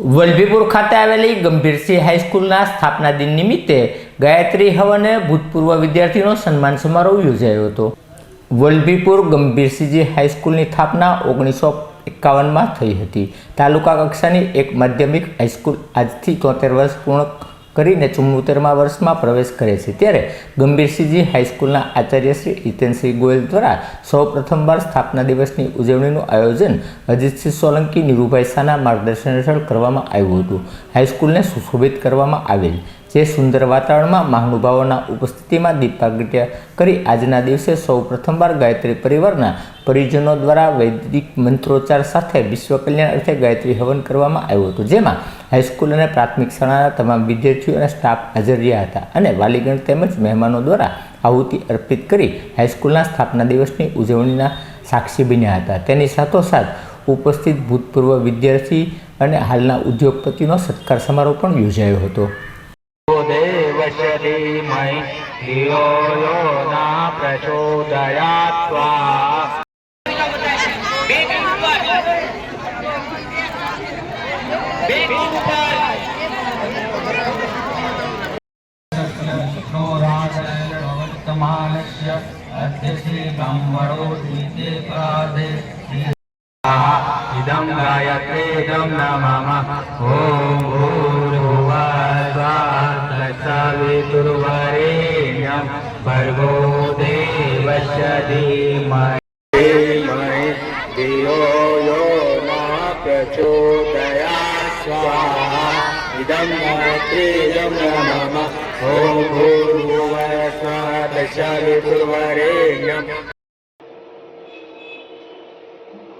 વલભીપુર ખાતે આવેલી ગંભીરસિંહ હાઈસ્કૂલના સ્થાપના દિન નિમિત્તે ગાયત્રી હવને ભૂતપૂર્વ વિદ્યાર્થીનો સન્માન સમારોહ યોજાયો હતો. વલભીપુર ગંભીરસિંહજી હાઈસ્કૂલની સ્થાપના ઓગણીસો એકાવનમાં થઈ હતી. તાલુકા કક્ષાની એક માધ્યમિક હાઈસ્કૂલ આજથી તોતેર વર્ષ પૂર્ણ કરીને ચુમ્મોતેરમા વર્ષમાં પ્રવેશ કરે છે. ત્યારે ગંભીરસિંહજી હાઈસ્કૂલના આચાર્ય શ્રી હિતેનસિંહ ગોયલ દ્વારા સૌ પ્રથમવાર સ્થાપના દિવસની ઉજવણીનું આયોજન અજીતસિંહ સોલંકી, નીરુભાઈ શાહના માર્ગદર્શન હેઠળ કરવામાં આવ્યું હતું. હાઈસ્કૂલને સુશોભિત કરવામાં આવેલ જે સુંદર વાતાવરણમાં મહાનુભાવોના ઉપસ્થિતિમાં દીપ પ્રાગટ્ય કરી આજના દિવસે સૌ પ્રથમવાર ગાયત્રી પરિવારના પરિજનો દ્વારા વૈદિક મંત્રોચ્ચાર સાથે વિશ્વ કલ્યાણ અર્થે ગાયત્રી હવન કરવામાં આવ્યું હતું. જેમાં હાઈસ્કૂલ અને પ્રાથમિક શાળાના તમામ વિદ્યાર્થીઓ અને સ્ટાફ હાજર રહ્યા હતા અને વાલીગણ તેમજ મહેમાનો દ્વારા આહુતિ અર્પિત કરી હાઈસ્કૂલના સ્થાપના દિવસની ઉજવણીના સાક્ષી બન્યા હતા. તેની સાથોસાથ ઉપસ્થિત ભૂતપૂર્વ વિદ્યાર્થી અને હાલના ઉદ્યોગપતિનો સત્કાર સમારોહ પણ યોજાયો હતો. देवस्य धीमहि धियो यो न प्रचोदयात् स्वा भवन्तमानस्य अद्य श्रीब्रह्मणोदीते प्रादे इदं गायत्रेदं न मम ॐ भूर्भुवस्वात्तसवितुर्वरेण्यं भर्गो देवस्य धीमहि धीमहि धियो यो न प्रचोदयात् स्वाहा इदं गायत्रेदं न मम ॐ भूर्भुवस्वात्तसवितुर्वरेण्यं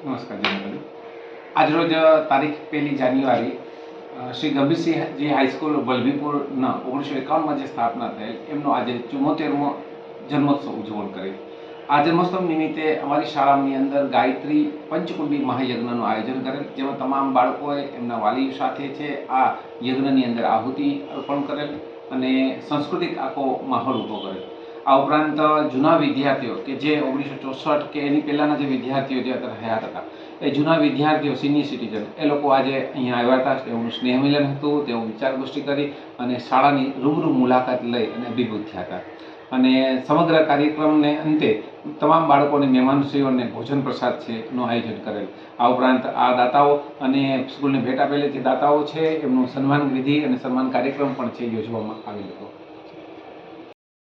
નમસ્કાર જનતાજી આજરોજ તારીખ પહેલી જાન્યુઆરી અ, શ્રી ગંભીરસિંહજી હાઈસ્કૂલ વલભીપુરના ઓગણીસો એકાવનમાં જે સ્થાપના થયેલ, એમનો આજે ચુમ્મોતેરમો જન્મોત્સવ ઉજવણ કરેલ આ જન્મોત્સવ નિમિત્તે અમારી શાળાની અંદર ગાયત્રી પંચકુંડી મહાયજ્ઞનું આયોજન કરેલ, જેમાં તમામ બાળકોએ એમના વાલીઓ સાથે છે, આ યજ્ઞની અંદર આહુતિ અર્પણ કરેલ અને સાંસ્કૃતિક આખો માહોલ ઊભો કરેલ. આ ઉપરાંત જૂના વિદ્યાર્થીઓ કે જે ઓગણીસો ચોસઠ કે એની પહેલાંના જે વિદ્યાર્થીઓ જે અત્યારે હયાત હતા, એ જૂના વિદ્યાર્થીઓ સિનિયર સિટીઝન એ લોકો આજે અહીંયા આવ્યા હતા. તેઓનું સ્નેહમિલન હતું, તેઓ વિચાર ગોષ્ઠી કરી અને શાળાની રૂબરૂ મુલાકાત લઈ અને અભિભૂત થયા હતા. અને સમગ્ર કાર્યક્રમને અંતે તમામ બાળકોને, મહેમાનશ્રીઓને ભોજન પ્રસાદ છે નું આયોજન કરેલ. આ ઉપરાંત આ દાતાઓ અને સ્કૂલને ભેટ આપેલી જે દાતાઓ છે, એમનું સન્માન વિધિ અને સન્માન કાર્યક્રમ પણ છે યોજવામાં આવેલ હતો.